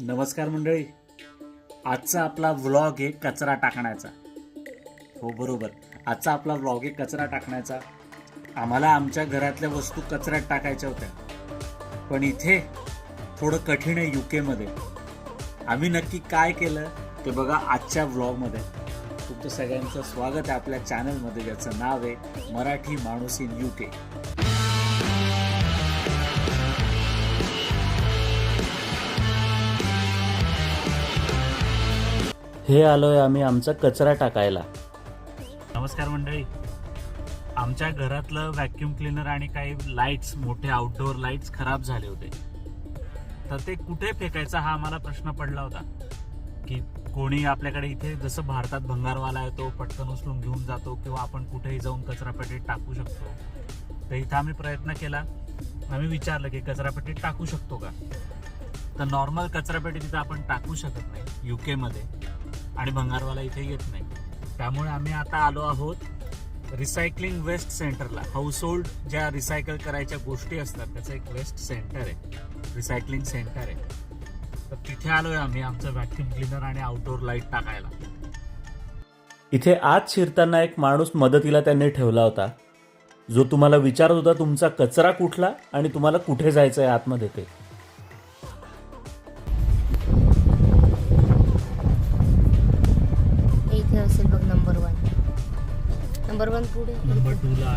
नमस्कार मंडळी. आजचा आपला व्लॉग आहे कचरा टाकण्याचा. हो बरोबर. आजचा आपला व्लॉग आहे कचरा टाकण्याचा. आम्हाला आमच्या घरातल्या वस्तू कचऱ्यात टाकायच्या होत्या. पण इथे थोडं कठीण आहे यू केमध्ये आम्ही नक्की काय केलं ते बघा आजच्या व्लॉगमध्ये तुमचं सगळ्यांचं स्वागत आहे आपल्या चॅनलमध्ये ज्याचं नाव आहे मराठी माणूस इन यू के हे आलोय आम्ही आमचा कचरा टाकायला. नमस्कार मंडळी. आमच्या घरातलं व्हॅक्युम क्लीनर आणि काही लाईट्स मोठे आउटडोअर लाईट्स खराब झाले होते. तर ते कुठे फेकायचा हा आम्हाला प्रश्न पडला होता. की कोणी आपल्याकडे इथे जसं भारतात भंगारवाला येतो पटकन उचलून घेऊन जातो किंवा आपण कुठेही जाऊन कचरापेटीत टाकू शकतो तर इथं आम्ही प्रयत्न केला. आम्ही विचारलं की कचरापेटीत टाकू शकतो का? तर नॉर्मल कचरापेटी तिथं आपण टाकू शकत नाही यू केमध्ये आणि भंगारवाला इथे येत नाही. त्यामुळे आम्ही आता आलो आहोत रिसायकलिंग वेस्ट सेंटरला हाऊस होल्ड ज्या रिसायकल करायच्या गोष्टी असतात त्याचं एक वेस्ट सेंटर आहे. रिसायकलिंग सेंटर आहे. तर तिथे आलोय आम्ही आमचं व्हॅक्युम क्लिनर आणि आउटडोर लाइट टाकायला. इथे आत शिरताना एक माणूस मदतीला त्यांनी ठेवला होता. जो तुम्हाला विचारत होता तुमचा कचरा कुठला आणि तुम्हाला कुठे जायचं आहे आतमध्ये ते? नंबर वन पुढे. नंबर टूला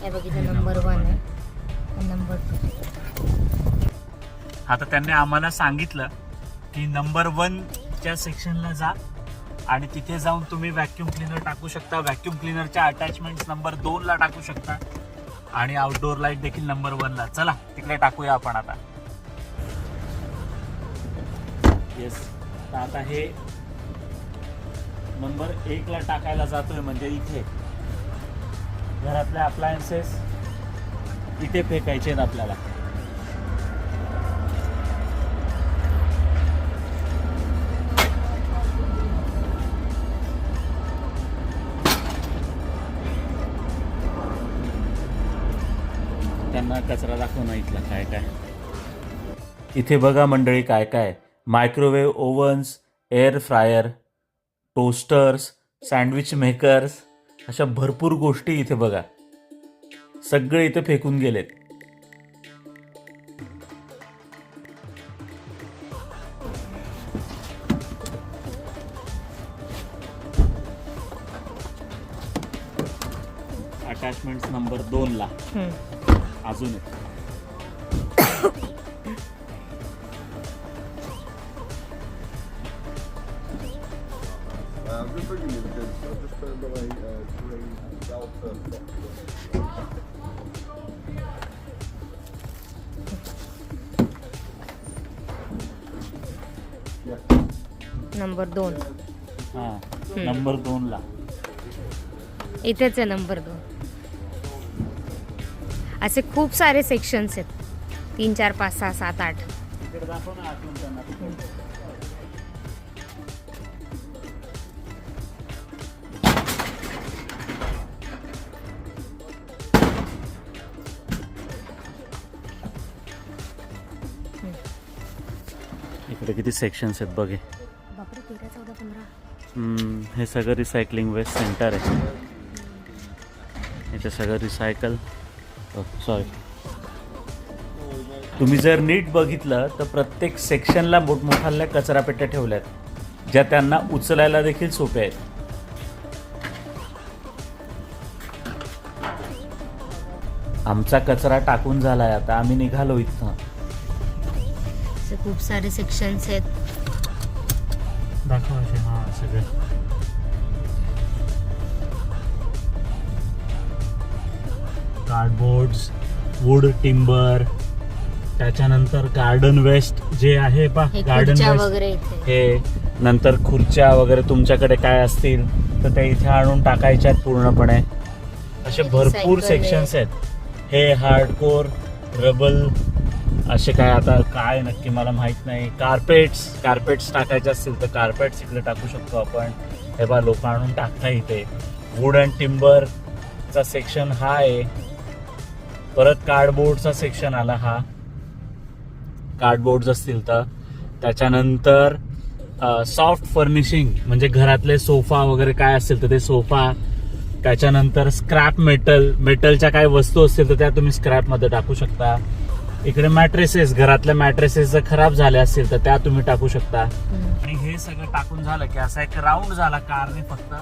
हे बघ इथे नंबर वन आहे. नंबर टू आता त्यांनी आम्हाला सांगितलं की नंबर वनच्या सेक्शनला जा आणि तिथे जाऊन तुम्ही व्हॅक्युम क्लिनर टाकू शकता. व्हॅक्युम क्लिनरच्या अटॅचमेंट नंबर दोनला टाकू शकता. आणि आउटडोर लाइट देखील नंबर वनला चला तिकडे टाकूया आपण आता. येस आता हे नंबर एकला टाकायला जातोय म्हणजे इथे. घरातल्या अप्लायन्सेस इथे फेकायचे आहेत आपल्याला. त्यांना कचरा दाखव ना इथला काय काय. इथे बघा मंडळी काय काय. Microwave ovens air fryer toasters sandwich makers अशा भरपूर गोष्टी इथे बघा. सगळे इथे फेकून गेलेत. अटॅचमेंट नंबर दोनला अजून नंबर दोन. हा नंबर दोनला. इथेच आहे नंबर दोन. असे खूप सारे सेक्शन्स आहेत. तीन चार पाच सहा सात आठ. तिकडे दाखव ना आतून त्यांना. इकडे किती सेक्शन्स आहेत बघे. हे सगळं रिसायकलिंग वेस्ट सेंटर आहे. इथे सगळं रिसायकल सॉरी तुम्ही जर नीट बघितलं तर प्रत्येक सेक्शनला मोठमोठाल्या कचरापेट्या ठेवल्यात. ज्या त्यांना उचलायला देखील सोप्या आहेत. आमचा कचरा टाकून झालाय आता. आम्ही निघालो इथं. असे खूप सारे सेक्शन्स आहेत. दाखव असे हां सगळे. कार्डबोर्ड्स वूड टिंबर त्याच्यानंतर गार्डन वेस्ट जे आहे पा हे गार्डन खुर्च्या वेस्ट वगैरे इथे. हे नंतर खुर्च्या वगैरे तुमच्याकडे काय असतील तर ते इथे आणून टाकायच्या आहेत पूर्णपणे. असे भरपूर सेक्शन्स आहेत. हे हार्डकोर रबल असे काय आता काय नक्की मला माहीत नाही. कार्पेट्स कार्पेट्स टाकायचे असतील तर कार्पेट्स इकडे टाकू शकतो आपण. हे बा लोक आणून टाकता इथे. वूड अँड टिंबरचा सेक्शन हा आहे. परत कार्डबोर्डचा सेक्शन आला हा. कार्डबोर्ड असतील तर. त्याच्यानंतर सॉफ्ट फर्निशिंग म्हणजे घरातले सोफा वगैरे काय असेल तर ते सोफा. त्याच्यानंतर स्क्रॅप मेटल मेटलच्या काय वस्तू असतील तर त्या तुम्ही स्क्रॅपमध्ये टाकू शकता. इकडे मॅट्रेसेस घरातल्या मॅट्रेसेस जर खराब झाल्या असतील तर त्या तुम्ही टाकू शकता. आणि हे सगळं टाकून झालं की असा एक राऊंड झाला कारने फक्त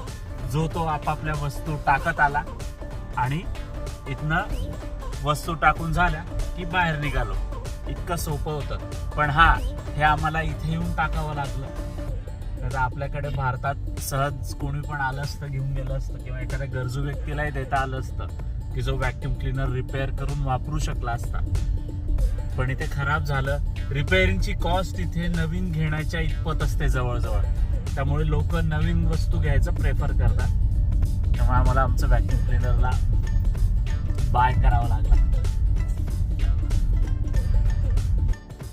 जो तो आपापल्या वस्तू टाकत आला आणि इथनं वस्तू टाकून झाल्या की बाहेर निघालो. इतकं सोपं होतं. पण हा हे आम्हाला इथे येऊन टाकावं लागलं. तर आपल्याकडे भारतात सहज कोणी पण आलं असतं घेऊन गेलं असतं किंवा एखाद्या गरजू व्यक्तीलाही देता आलं असतं की जो व्हॅक्युम क्लिनर रिपेअर करून वापरू शकला असता. पण इथे खराब झालं. रिपेअरिंगची कॉस्ट इथे नवीन घेण्याच्या इतपत असते जवळजवळ. त्यामुळे लोक नवीन वस्तू घ्यायचं प्रेफर करतात. त्यामुळे आम्हाला आमचं व्हॅक्युम क्लिनरला बाय करावं लागला.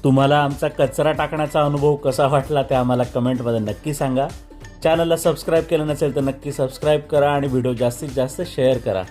तुम्हाला आमचा कचरा टाकण्याचा अनुभव कसा वाटला ते आम्हाला कमेंटमध्ये नक्की सांगा. चॅनलला सबस्क्राईब केलं नसेल तर नक्की सबस्क्राईब करा आणि व्हिडिओ जास्तीत जास्त शेअर करा.